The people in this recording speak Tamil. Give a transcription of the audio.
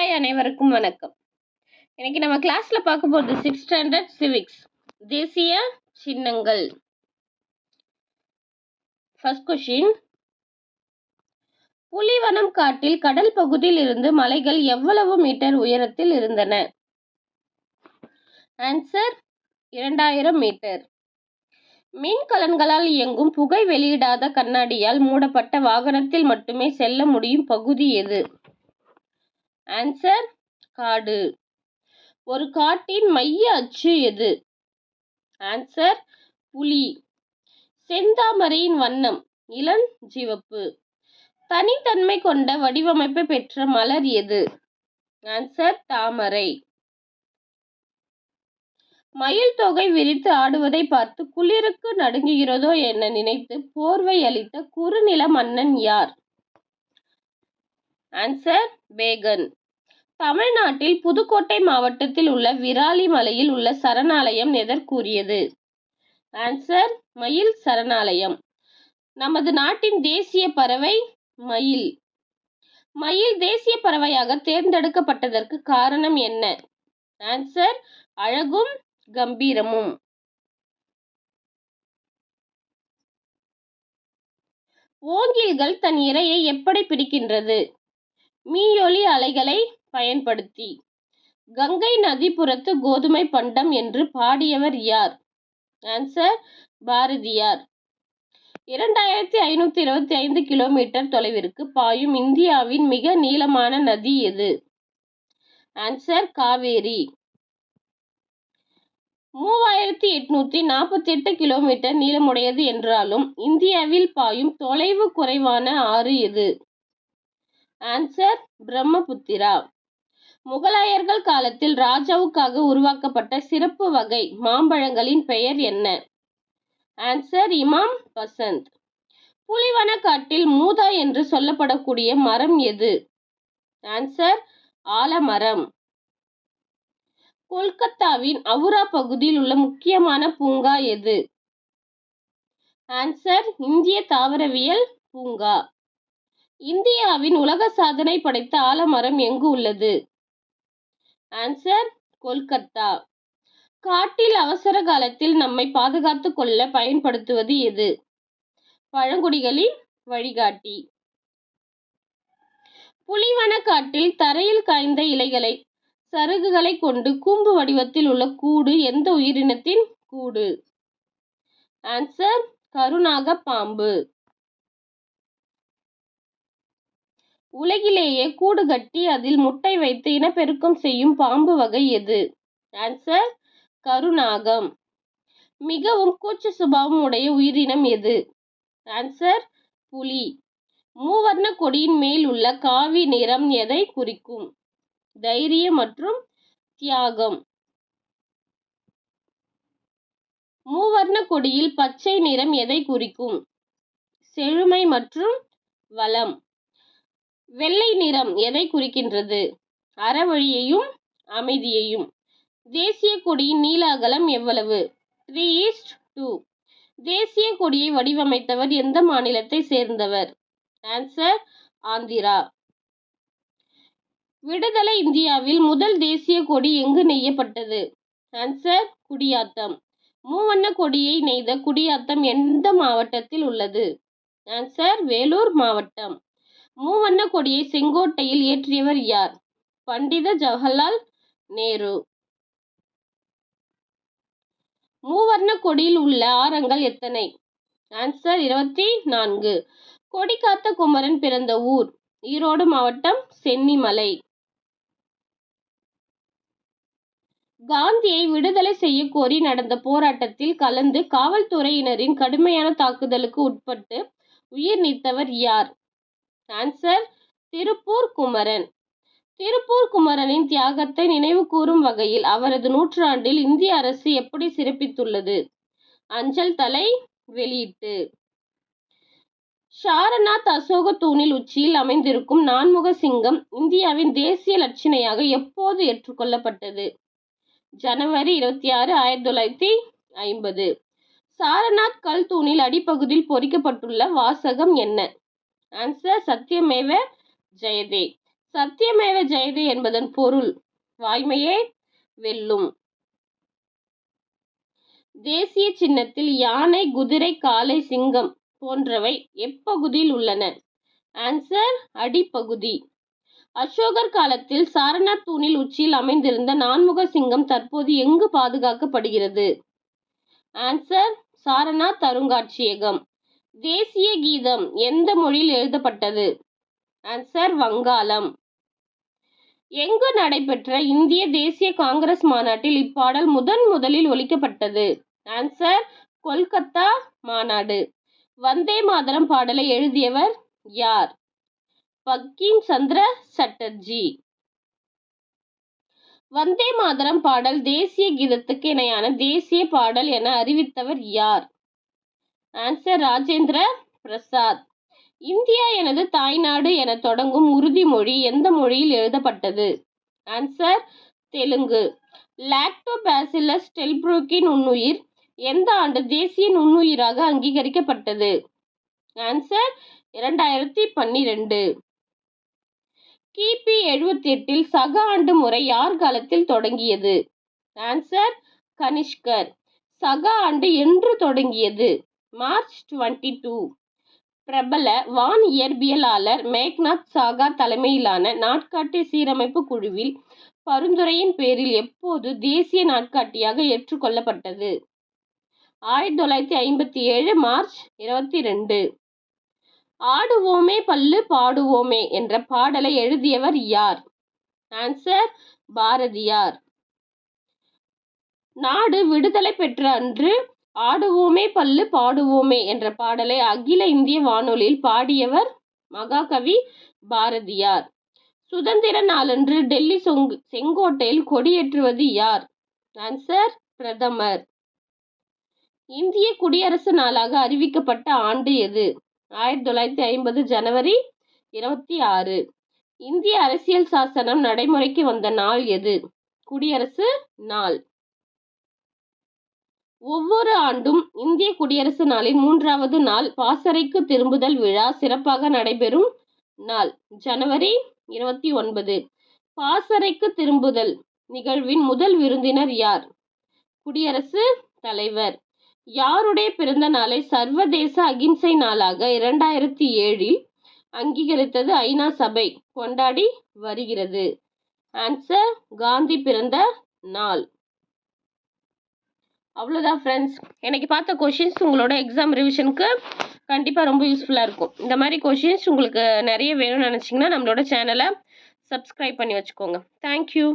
ஹாய் அனைவருக்கும் வணக்கம். இன்னைக்கு நம்ம கிளாஸ்ல பார்க்க போகிறது சிக்ஸ் ஸ்டாண்டர்ட் சிவிக்ஸ் தேசிய சின்னங்கள். ஃபர்ஸ்ட் கொஷின் புலிவனம் காட்டில் கடல் பகுதியில் இருந்து மலைகள் எவ்வளவு மீட்டர் உயரத்தில் இருந்தன? ஆன்சர் இரண்டாயிரம் மீட்டர் மின்கலன்களால் இயங்கும் புகை வெளியிடாத கண்ணாடியால் மூடப்பட்ட வாகனத்தில் மட்டுமே செல்ல முடியும் பகுதி எது? ஆன்சர் காடு. ஒரு காட்டின் மைய அச்சு எது? ஆன்சர் புலி. செந்தாமரையின் வண்ணம் இளம் சிவப்பு. தனித்தன்மை கொண்ட வடிவமைப்பை பெற்ற மலர் எது? ஆன்சர் தாமரை. மயில் தொகை விரித்து ஆடுவதை பார்த்து குளிருக்கு நடுங்குகிறதோ என நினைத்து போர்வை அளித்த குறுநில மன்னன் யார்? ஆன்சர் பேகன் தமிழ்நாட்டில் புதுக்கோட்டை மாவட்டத்தில் உள்ள விராலி மலையில் உள்ள சரணாலயம் எதற்குரியது ஆன்சர் மயில் சரணாலயம். நமது நாட்டின் தேசிய பறவை மயில். மயில் தேசிய பறவையாக தேர்ந்தெடுக்கப்பட்டதற்கு காரணம் என்ன? ஆன்சர் அழகும் கம்பீரமும். ஓங்கில்கள் தன் இரையை எப்படி பிடிக்கின்றது? மீயொலி அலைகளை பயன்படுத்தி. கங்கை நதிப்புறத்து கோதுமை பண்டம் என்று பாடியவர் யார்? ஆன்சர் பாரதியார். இரண்டாயிரத்தி ஐநூத்தி இருபத்தி ஐந்து கிலோமீட்டர் தொலைவிற்கு பாயும் இந்தியாவின் மிக நீளமான நதி எது? ஆன்சர் காவேரி. மூவாயிரத்தி எட்நூத்தி நாற்பத்தி எட்டு கிலோமீட்டர் நீளமுடையது என்றாலும் இந்தியாவில் பாயும் தொலைவு குறைவான ஆறு எது? ஆன்சர் பிரம்மபுத்திரா. முகலாயர்கள் காலத்தில் ராஜாவுக்காக உருவாக்கப்பட்ட சிறப்பு வகை மாம்பழங்களின் பெயர் என்ன? ஆன்சர் இமாம் பசந்த் புலிவன காட்டில் மூதா என்று சொல்லப்படக்கூடிய மரம் எது? ஆன்சர் ஆலமரம். கொல்கத்தாவின் அவுரா பகுதியில் உள்ள முக்கியமான பூங்கா எது? ஆன்சர் இந்திய தாவரவியல் பூங்கா. இந்தியாவின் உலக சாதனை படைத்த ஆலமரம் எங்கு உள்ளது? ஆன்சர் கொல்கத்தா. காட்டில் அவசர காலத்தில் நம்மை பாதுகாத்துக் கொள்ள பயன்படுத்துவது எது? பழங்குடிகளின் வழிகாட்டி. புலிவன காட்டில் தரையில் காய்ந்த இலைகளை சருகுகளை கொண்டு கூம்பு வடிவத்தில் உள்ள கூடு எந்த உயிரினத்தின் கூடு? ஆன்சர் கருநாக பாம்பு. உலகிலேயே கூடு கட்டி அதில் முட்டை வைத்து இனப்பெருக்கம் செய்யும் பாம்பு வகை எது? ஆன்சர் கருநாகம். மிகவும் கூச்ச சுபாவம் உடைய உயிரினம் எது? ஆன்சர் புலி. மூவர்ண கொடியின் மேல் உள்ள காவி நிறம் எதை குறிக்கும்? தைரியம் மற்றும் தியாகம். மூவர்ண கொடியில் பச்சை நிறம் எதை குறிக்கும்? செழுமை மற்றும் வளம். வெள்ளை நிறம் எதை குறிக்கின்றது? அறவழியையும் அமைதியையும். தேசிய கொடியின் நீள அகலம் எவ்வளவு? த்ரீ ஈஸ்ட் டூ தேசிய கொடியை வடிவமைத்தவர் எந்த மாநிலத்தை சேர்ந்தவர்? ஆன்சர் ஆந்திரா. விடுதலை இந்தியாவில் முதல் தேசிய கொடி எங்கு நெய்யப்பட்டது? ஆன்சர் குடியாத்தம். மூவண்ண கொடியை நெய்த குடியாத்தம் எந்த மாவட்டத்தில் உள்ளது? ஆன்சர் வேலூர் மாவட்டம். மூவண்ண கொடியை செங்கோட்டையில் ஏற்றியவர் யார்? பண்டித ஜவஹர்லால் நேரு. மூவர்ண கொடியில் உள்ள ஆரங்கள் எத்தனை? ஆன்சர் இருபத்தி நான்கு. கொடி காத்த குமரன் பிறந்த ஊர். ஈரோடு மாவட்டம் சென்னிமலை. காந்தியை விடுதலை செய்ய கோரி நடந்த போராட்டத்தில் கலந்து காவல்துறையினரின் கடுமையான தாக்குதலுக்கு உட்பட்டு உயிர் நீத்தவர் யார்? ஆன்சர் திருப்பூர் குமரன் திருப்பூர் குமரனின் தியாகத்தை நினைவு கூறும் வகையில் அவரது நூற்றாண்டில் இந்திய அரசு எப்படி சிறப்பித்துள்ளது? அஞ்சல் தலை வெளியிட்டு. சாரநாத் அசோக தூணில் உச்சியில் அமைந்திருக்கும் நான்முக சிங்கம் இந்தியாவின் தேசிய லட்சணையாக எப்போது ஏற்றுக்கொள்ளப்பட்டது? ஜனவரி இருபத்தி ஆறு ஆயிரத்தி தொள்ளாயிரத்தி ஐம்பது. சாரநாத் கல் தூணில் அடிப்பகுதியில் பொறிக்கப்பட்டுள்ள வாசகம் என்ன? ஆன்சர் சத்தியமேவ ஜெயதே சத்தியமேவ ஜெயதே என்பதன் பொருள் வாய்மையே வெல்லும். தேசிய சின்னத்தில் யானை குதிரை காளை சிங்கம் போன்றவை எப்பகுதியில் உள்ளன? ஆன்சர் அடிப்பகுதி. அசோகர் காலத்தில் சாரநாத் தூணில் உச்சியில் அமைந்திருந்த நான்முக சிங்கம் தற்போது எங்கு பாதுகாக்கப்படுகிறது? ஆன்சர் சாரநாத் அருங்காட்சியகம். தேசிய கீதம் எந்த மொழியில் எழுதப்பட்டது? ஆன்சர் வங்காளம். எங்கு நடைபெற்ற இந்திய தேசிய காங்கிரஸ் மாநாட்டில் இப்பாடல் முதன் முதலில் ஒலிக்கப்பட்டது? ஆன்சர் கொல்கத்தா மாநாடு. வந்தே மாதரம் பாடலை எழுதியவர் யார்? பக்கிம் சந்திர சட்டர்ஜி. வந்தே மாதரம் பாடல் தேசிய கீதத்துக்கு இணையான தேசிய பாடல் என அறிவித்தவர் யார்? ஆன்சர் ராஜேந்திர பிரசாத். இந்தியா எனது தாய்நாடு என தொடங்கும் உறுதிமொழி எந்த மொழியில் எழுதப்பட்டது? ஆன்சர் தெலுங்கு. லாக்டோபாசிலஸ் டெல்ப்ரூக்கின் நுண்ணுயிர் எந்த ஆண்டு தேசிய நுண்ணுயிராக அங்கீகரிக்கப்பட்டது? ஆன்சர் இரண்டாயிரத்தி பன்னிரெண்டு. கிபி எழுபத்தி எட்டில் சக ஆண்டு முறை யார் காலத்தில் தொடங்கியது? ஆன்சர் கனிஷ்கர். சக ஆண்டு என்று தொடங்கியது. March twenty two. பிரபல வான் இயற்பியலாளர் மேக்நாத் சாகா தலைமையிலான நாட்காட்டி சீரமைப்பு குழுவில் பரிந்துரையின் பேரில் எப்போது தேசிய நாட்காட்டியாக ஏற்றுக்கொள்ளப்பட்டது? ஆயிரத்தி தொள்ளாயிரத்தி ஐம்பத்தி ஏழு மார்ச் இருபத்தி ரெண்டு. ஆடுவோமே பல்லு பாடுவோமே என்ற பாடலை எழுதியவர் யார்? ஆன்சர் பாரதியார். நாடு விடுதலை பெற்ற அன்று ஆடுவோமே பல்லு பாடுவோமே என்ற பாடலை அகில இந்திய வானொலியில் பாடியவர் மகாகவி பாரதியார். சுதந்திர நாளன்று டெல்லி சொங்கு செங்கோட்டையில் கொடியேற்றுவது யார்? ஆன்சர் பிரதமர். இந்திய குடியரசு நாளாக அறிவிக்கப்பட்ட ஆண்டு எது? ஆயிரத்தி தொள்ளாயிரத்தி ஐம்பது ஜனவரி இருபத்தி ஆறு. இந்திய அரசியல் சாசனம் நடைமுறைக்கு வந்த நாள் எது? குடியரசு நாள். ஒவ்வொரு ஆண்டும் இந்திய குடியரசு நாளின் மூன்றாவது நாள் பாசறைக்கு திரும்புதல் விழா சிறப்பாக நடைபெறும் நாள் ஜனவரி இருபத்தி ஒன்பது. பாசறைக்கு திரும்புதல் நிகழ்வின் முதல் விருந்தினர் யார்? குடியரசு தலைவர். யாருடைய பிறந்த நாளை சர்வதேச அகிம்சை நாளாக இரண்டாயிரத்தி ஏழில் அங்கீகரித்தது ஐநா சபை கொண்டாடி வருகிறது. ஆன்சர் காந்தி பிறந்த நாள். அவ்வளோதான் ஃப்ரெண்ட்ஸ் எனக்கு பார்த்த கொஷின்ஸ் உங்களோட எக்ஸாம் ரிவிஷனுக்கு கண்டிப்பாக ரொம்ப யூஸ்ஃபுல்லாக இருக்கும். இந்த மாதிரி கொஷின்ஸ் உங்களுக்கு நிறைய வேணும்னு நினச்சிங்கன்னா நம்மளோட சேனலை சப்ஸ்கிரைப் பண்ணி வச்சுக்கோங்க. தேங்க்யூ